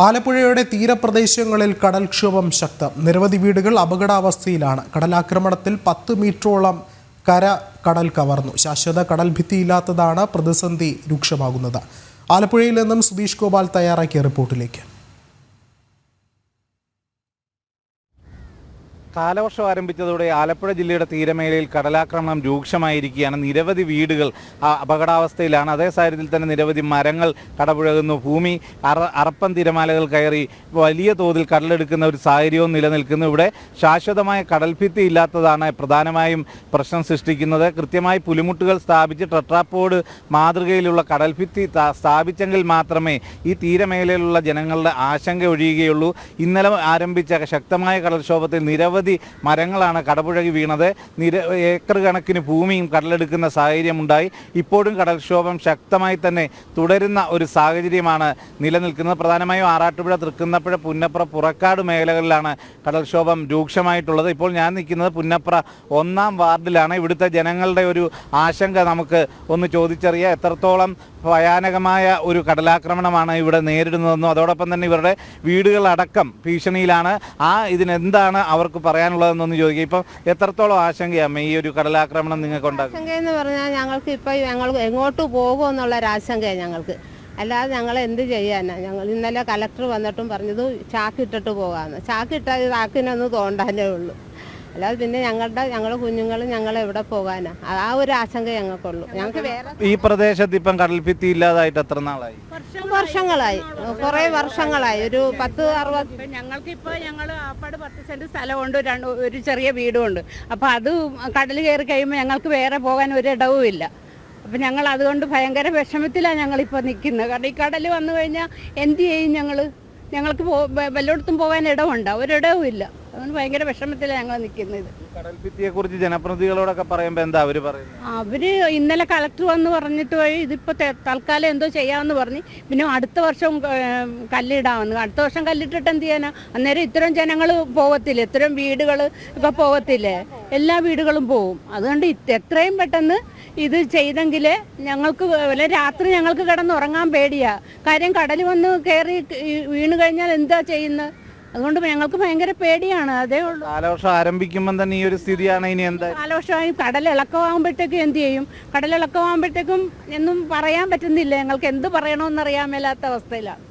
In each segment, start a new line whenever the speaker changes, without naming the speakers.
ആലപ്പുഴയുടെ തീരപ്രദേശങ്ങളിൽ കടൽക്ഷോഭം ശക്തം. നിരവധി വീടുകൾ അപകടാവസ്ഥയിലാണ്. കടലാക്രമണത്തിൽ പത്ത് മീറ്ററോളം കര കടൽ കവർന്നു. ശാശ്വത കടൽ ഭിത്തിയില്ലാത്തതാണ് പ്രതിസന്ധി രൂക്ഷമാകുന്നത്. ആലപ്പുഴയിൽ നിന്നും സുധീഷ് ഗോപാൽ തയ്യാറാക്കിയ റിപ്പോർട്ടിലേക്ക്.
കാലവർഷം ആരംഭിച്ചതോടെ ആലപ്പുഴ ജില്ലയുടെ തീരമേഖലയിൽ കടലാക്രമണം രൂക്ഷമായിരിക്കുകയാണ്. നിരവധി വീടുകൾ അപകടാവസ്ഥയിലാണ്. അതേ സാഹചര്യത്തിൽ തന്നെ നിരവധി മരങ്ങൾ കടപുഴകുന്നു. ഭൂമി അറ അറപ്പൻ തിരമാലകൾ കയറി വലിയ തോതിൽ കടലെടുക്കുന്ന ഒരു സാഹചര്യവും നിലനിൽക്കുന്നു. ഇവിടെ ശാശ്വതമായ കടൽഭിത്തി ഇല്ലാത്തതാണ് പ്രധാനമായും പ്രശ്നം സൃഷ്ടിക്കുന്നത്. കൃത്യമായി പുലിമുട്ടുകൾ സ്ഥാപിച്ച് ട്രട്രാപ്പോഡ് മാതൃകയിലുള്ള കടൽഭിത്തി സ്ഥാപിച്ചെങ്കിൽ മാത്രമേ ഈ തീരമേഖലയിലുള്ള ജനങ്ങളുടെ ആശങ്ക ഒഴിയുകയുള്ളൂ. ഇന്നലെ ആരംഭിച്ച ശക്തമായ കടൽക്ഷോഭത്തിൽ നിരവധി മരങ്ങളാണ് കടപുഴകി വീണത്. നിര ഏക്കർ കണക്കിന് ഭൂമിയും കടലെടുക്കുന്ന സാഹചര്യമുണ്ടായി. ഇപ്പോഴും കടൽക്ഷോഭം ശക്തമായി തന്നെ തുടരുന്ന ഒരു സാഹചര്യമാണ് നിലനിൽക്കുന്നത്. പ്രധാനമായും ആറാട്ടുപുഴ തൃക്കുന്നപ്പുഴ പുന്നപ്ര പുറക്കാട് മേഖലകളിലാണ് കടൽക്ഷോഭം രൂക്ഷമായിട്ടുള്ളത്. ഇപ്പോൾ ഞാൻ നിൽക്കുന്നത് പുന്നപ്ര ഒന്നാം വാർഡിലാണ്. ഇവിടുത്തെ ജനങ്ങളുടെ ഒരു ആശങ്ക നമുക്ക് ഒന്ന് ചോദിച്ചറിയാം. എത്രത്തോളം ഭയാനകമായ ഒരു കടലാക്രമണമാണ് ഇവിടെ നേരിടുന്നതെന്നും അതോടൊപ്പം തന്നെ ഇവരുടെ വീടുകളടക്കം ഭീഷണിയിലാണ്. ആ ഇതിനെന്താണ് അവർക്ക് പറയാനുള്ളതെന്നൊന്ന് ചോദിക്കുക ഇപ്പം എത്രത്തോളം ആശങ്കയാണ് ഈ ഒരു കടലാക്രമണം നിങ്ങൾക്ക് ആശങ്ക
എന്ന് പറഞ്ഞാൽ ഞങ്ങൾക്ക് ഇപ്പം ഞങ്ങൾ എങ്ങോട്ട് പോകുമെന്നുള്ള ഒരു ആശങ്കയാണ് ഞങ്ങൾക്ക്. അല്ലാതെ ഞങ്ങൾ എന്ത് ചെയ്യാനാ? ഞങ്ങൾ ഇന്നലെ കലക്ടർ വന്നിട്ടും പറഞ്ഞത് ചാക്കിട്ടിട്ട് പോകാമെന്ന്. ചാക്കിട്ടാൽ ചാക്കിനൊന്ന് തോണ്ടാനേ ഉള്ളൂ. അല്ലാതെ പിന്നെ ഞങ്ങളുടെ ഞങ്ങളുടെ കുഞ്ഞുങ്ങൾ ഞങ്ങൾ എവിടെ പോകാനാ? ആ ഒരു ആശങ്ക ഞങ്ങൾക്കുള്ളൂ. ഞങ്ങൾക്ക് വേറെ
ഈ പ്രദേശത്ത് ഇപ്പം കടൽഭിത്തി ഇല്ലാതായിട്ട് എത്ര നാളായി?
വർഷങ്ങളായി. കുറെ വർഷങ്ങളായി. ഒരു പത്ത് അറുപത്
ഞങ്ങൾക്ക് ഞങ്ങൾക്കിപ്പോൾ ഞങ്ങൾ ആപ്പാട് പത്ത് സെന്റ് സ്ഥലമുണ്ട്. രണ്ട് ഒരു ചെറിയ വീടുമുണ്ട്. അപ്പോൾ അത് കടൽ കയറി കഴിയുമ്പോൾ ഞങ്ങൾക്ക് വേറെ പോകാൻ ഒരു ഇല്ല. അപ്പം ഞങ്ങൾ അതുകൊണ്ട് ഭയങ്കര വിഷമത്തിലാണ് ഞങ്ങളിപ്പോൾ നിൽക്കുന്നത്. കാരണം ഈ കടൽ വന്നു കഴിഞ്ഞാൽ എന്ത് ചെയ്യും ഞങ്ങൾ ഞങ്ങൾക്ക് പോ വല്ലയിടത്തും പോകാൻ ഇടമുണ്ടോ ഒരിടവും ഇല്ല. അതുകൊണ്ട് ഭയങ്കര വിഷമത്തിലാണ് ഞങ്ങൾ നിൽക്കുന്നത്
കടൽഭിത്തിയെ കുറിച്ച് ജനപ്രതിനിധികളോടൊക്കെ പറയുമ്പോൾ എന്താ അവർ പറയുന്നത്
അവർ ഇന്നലെ കളക്ടർ വന്ന് പറഞ്ഞിട്ട് വഴി ഇതിപ്പോ തൽക്കാലം എന്തോ ചെയ്യാമെന്ന് പറഞ്ഞ് പിന്നെ അടുത്ത വർഷം ഏം, കല്ലിടാമെന്ന്. അടുത്ത വർഷം കല്ലിട്ടിട്ട് എന്ത് ചെയ്യാനാ? അന്നേരം ഇത്തരം ജനങ്ങൾ പോകത്തില്ലേ ഇത്തരം വീടുകൾ ഒക്കെ പോകത്തില്ലേ എല്ലാ വീടുകളും പോവും. അതുകൊണ്ട് ഇത് എത്രയും പെട്ടെന്ന് ഇത് ചെയ്തെങ്കിൽ ഞങ്ങൾക്ക് വല്ല രാത്രി ഞങ്ങൾക്ക് കിടന്നുറങ്ങാൻ പേടിയാ. കാര്യം കടൽ വന്ന് കയറി വീണ് കഴിഞ്ഞാൽ എന്താ ചെയ്യുന്നത് അതുകൊണ്ട് ഞങ്ങൾക്ക് ഭയങ്കര പേടിയാണ് അതേ ഉള്ളൂ.
കാലവർഷം ആരംഭിക്കുമ്പോൾ തന്നെ ഈ ഒരു സ്ഥിതിയാണ് ഇനി എന്താ?
കാലവർഷമായി കടലിളക്കമാകുമ്പോഴത്തേക്കും എന്ത് ചെയ്യും? കടൽ കടലിളക്കമാകുമ്പോഴത്തേക്കും എന്നും പറയാൻ പറ്റുന്നില്ല ഞങ്ങൾക്ക് എന്ത് പറയണമെന്ന് അറിയാൻ മേലാത്ത അവസ്ഥയിലാണ്.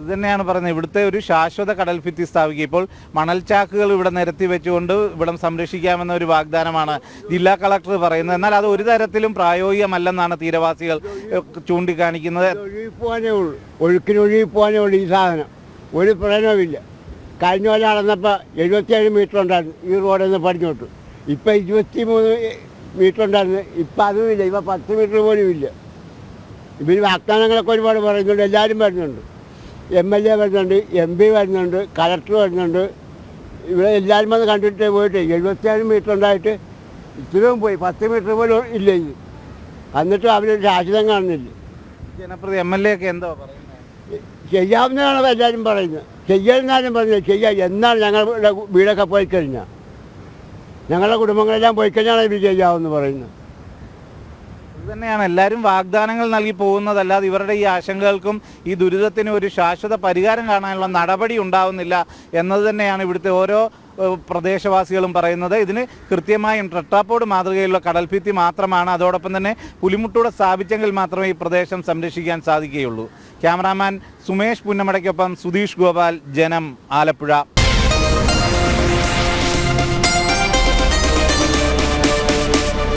ഇത് തന്നെയാണ് പറയുന്നത്. ഇവിടുത്തെ ഒരു ശാശ്വത കടൽഭിത്തി സ്ഥാപിക്കുക. ഇപ്പോൾ മണൽച്ചാക്കുകൾ ഇവിടെ നിരത്തി വെച്ചുകൊണ്ട് ഇവിടം സംരക്ഷിക്കാമെന്ന ഒരു വാഗ്ദാനമാണ് ജില്ലാ കളക്ടർ പറയുന്നത്. എന്നാൽ അത് ഒരു തരത്തിലും പ്രായോഗികമല്ലെന്നാണ് തീരവാസികൾ ചൂണ്ടിക്കാണിക്കുന്നത്.
ഒഴുകി പോകാനേ ഉള്ളൂ ഉള്ളൂ ഈ സാധനം. ഒരു പ്രയോജനവുമില്ല കഴിഞ്ഞ പോലെ നടന്നപ്പോൾ എഴുപത്തിയേഴ് മീറ്റർ ഉണ്ടായിരുന്നു. ഈ റോഡിൽ നിന്ന് പടിഞ്ഞോട്ട്. ഇപ്പം ഇരുപത്തി മൂന്ന് മീറ്റർ ഉണ്ടായിരുന്നു. ഇപ്പം അതുമില്ല ഇപ്പം പത്ത് മീറ്റർ പോലും ഇല്ല. ഇവർ വാഗ്ദാനങ്ങളൊക്കെ ഒരുപാട് പറയുന്നുണ്ട്. എല്ലാവരും വരുന്നുണ്ട്. എം എൽ എ വരുന്നുണ്ട്. എം പി വരുന്നുണ്ട്. കളക്ടർ വരുന്നുണ്ട്. ഇവിടെ എല്ലാവരും വന്ന് കണ്ടിട്ട് പോയിട്ട് എഴുപത്തിയേഴ് മീറ്റർ ഉണ്ടായിട്ട് ഇത്രയും പോയി. പത്ത് മീറ്റർ പോലും ഇല്ല എന്നിട്ടും അവർ ശാശ്വതം കാണുന്നില്ല.
ജനപ്രതി എം എൽ എ ഒക്കെ എന്തോ പറയുന്നത്?
ചെയ്യാവുന്നതാണ് എല്ലാവരും പറയുന്നത്. ചെയ്യാമെന്നാലും പറഞ്ഞത് ചെയ്യാം. എന്നാണ് ഞങ്ങളുടെ വീടൊക്കെ പോയി കഴിഞ്ഞാൽ ഞങ്ങളുടെ കുടുംബങ്ങളെല്ലാം പോയി കഴിഞ്ഞാണ് ഇത് ചെയ്യാമെന്ന് പറയുന്നത്.
തന്നെയാണ്. എല്ലാവരും വാഗ്ദാനങ്ങൾ നൽകി പോകുന്നതല്ലാതെ ഇവരുടെ ഈ ആശങ്കകൾക്കും ഈ ദുരിതത്തിന് ഒരു ശാശ്വത പരിഹാരം കാണാനുള്ള നടപടി ഉണ്ടാവുന്നില്ല എന്നത് തന്നെയാണ് ഇവിടുത്തെ ഓരോ പ്രദേശവാസികളും പറയുന്നത്. ഇതിന് കൃത്യമായും ട്രട്ടാപ്പോട് മാതൃകയിലുള്ള കടൽഭിത്തി മാത്രമാണ്. അതോടൊപ്പം തന്നെ പുലിമുട്ടൂടെ സ്ഥാപിച്ചെങ്കിൽ മാത്രമേ ഈ പ്രദേശം സംരക്ഷിക്കാൻ സാധിക്കുകയുള്ളൂ. ക്യാമറാമാൻ സുമേഷ് പുന്നമടയ്ക്കൊപ്പം സുധീഷ് ഗോപാൽ ജനം ആലപ്പുഴ.